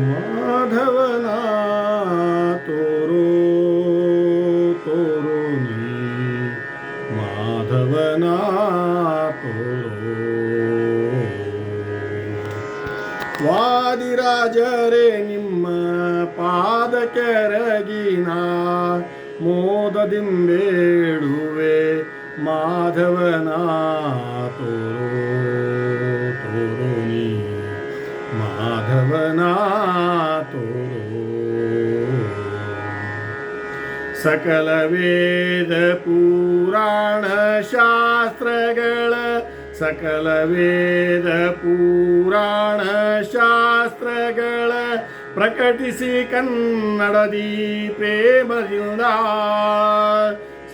ಮಾಧವನ ತೋರೋ ತೋರೋ ನೀ ಮಾಧವನ ತೋರೋ ವಾದಿರಾಜರೇ ನಿಮ್ಮ ಪಾದ ಕೆರಗಿನ ಮೋದದಿಂಬೇಡುವೆ ಮಾಧವನ ತೋರೋ ತೋರೋ ನೀ ಮಾಧವನ ತೋರೋ ಸಕಲ ವೇದ ಪುರಾಣ ಶಾಸ್ತ್ರಗಳ ಸಕಲ ವೇದ ಪುರಾಣ ಶಾಸ್ತ್ರಗಳ ಪ್ರಕಟಿಸಿ ಕನ್ನಡದಿ ಪ್ರೇಮದಿಂದ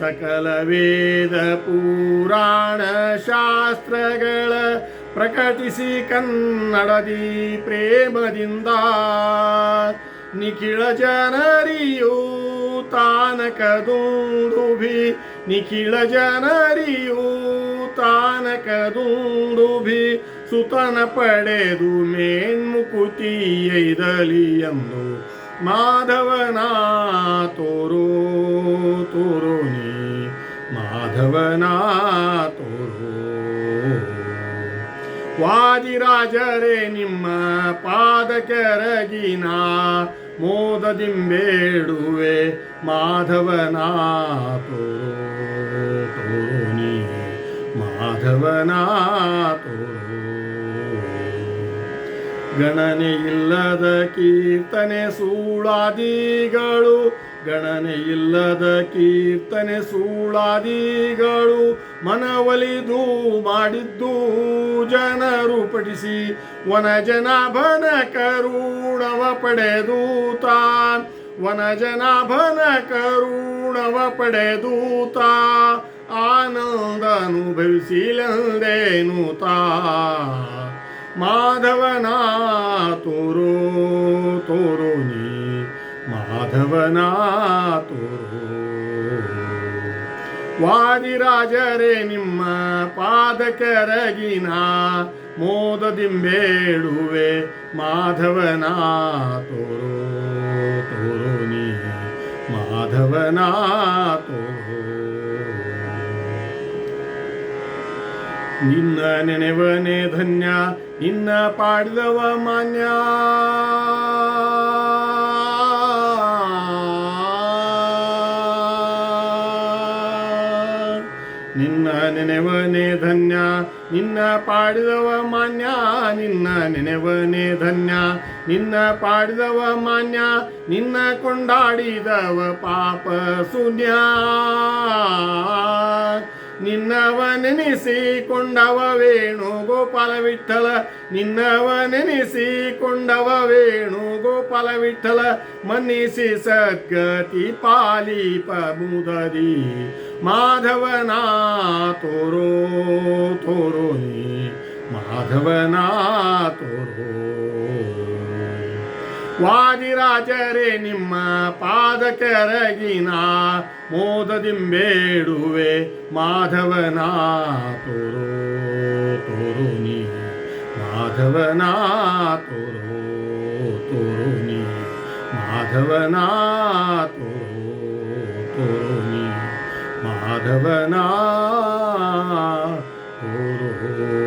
ಸಕಲ ವೇದ ಪುರಾಣ ಶಾಸ್ತ್ರಗಳ ಪ್ರಕಟಿಸಿ ಕನ್ನಡದಿ ಪ್ರೇಮದಿಂದ ನಿಖಿಳ ಜನರಿಯೂ ತಾನಕದುಂದುಭಿ ನಿಖಿಳ ಜನರಿಯೂ ದೂಡುಭಿ ಸುತನ ಪಡೆದು ಮೇನ್ಮುಕುತಿಯೈದಲಿ ಎಂದು ಮಾಧವನ ತೋರೋ. ಮಾಧವನ ತೋರೋ. ವಾದಿರಾಜರೇ, ನಿಮ್ಮ ಪಾದ ಕೆರಗಿನ ಮೋದದಿಂಬೇಡುವೆ ಮಾಧವನ ತೋರೋ ತೋರೋ ನೀ ಮಾಧವನ ಗಣನೆ ಇಲ್ಲದ ಕೀರ್ತನೆ ಸೂಳಾದಿಗಳು ಗಣನೆ ಇಲ್ಲದ ಕೀರ್ತನೆ ಸೂಳಾದಿಗಳು ಮನವಲಿದು ಮಾಡಿದ್ದು ಜನರು ಪಠಿಸಿ ವನ ಜನಾಭನ ಕರುಣವ ಪಡೆದು ತಾನ್ ವನ ಜನಾಭನ ಕರುಣವ ಪಡೆದು ತಾ ಆನಂದ ತಾ ಮಾಧವನ ತೋರೋ ಮಾಧವನ ತೋರೋ. ವಾದಿರಾಜರೇ ನಿಮ್ಮ ಪಾದ ಕೆರಗಿನ ಮೋದದಿಂಬೇಡುವೆ ಮಾಧವನ ತೋರೋ. ತೋರೋ ನೀ, ಮಾಧವನ ತೋರೋ. ನಿನ್ನ ನೆನೆವನೆ ಧನ್ಯ, ನಿನ್ನ ಪಾಡಿದವ ಮಾನ್ಯ. ನಿನ್ನ ನೆನೆವನೇ ಧನ್ಯ ನಿನ್ನ ಪಾಡಿದವ ಮಾನ್ಯ ನಿನ್ನ ನೆನೆವನೇ ಧನ್ಯ ನಿನ್ನ ಪಾಡಿದವ ಮಾನ್ಯ ನಿನ್ನ ಕೊಂಡಾಡಿದವ ಪಾಪ ಶೂನ್ಯ ನಿನ್ನವ ನೆನೆಸಿಕೊಂಡವ ವೇಣು ಗೋಪಾಲ ವಿಠಲ ನಿನ್ನವ ನೆನೆಸಿಕೊಂಡವ ವೇಣು ಗೋಪಾಲ ವಿಠಲ ಮನ್ನಿಸಿ ಸದ್ಗತಿ ಪಾಲಿ ಮುದರಿ ಮಾಧವನ, ತೋರೋ ತೋರೋ ಮಾಧವನ, ತೋರೋ ವಾದಿರಾಜರೇ, ನಿಮ್ಮ ಪಾದ ಕೆರಗಿನ ಮೋದದಿಂಬೇಡುವೆ ಮಾಧವನ ತೋರೋ ತೋರೋ ನೀ ಮಾಧವನ ತೋರೋ ತೋರೋ ನೀ ಮಾಧವನ ತೋರೋ ತೋರೋ ನೀ ಮಾಧವನ ತೋರೋ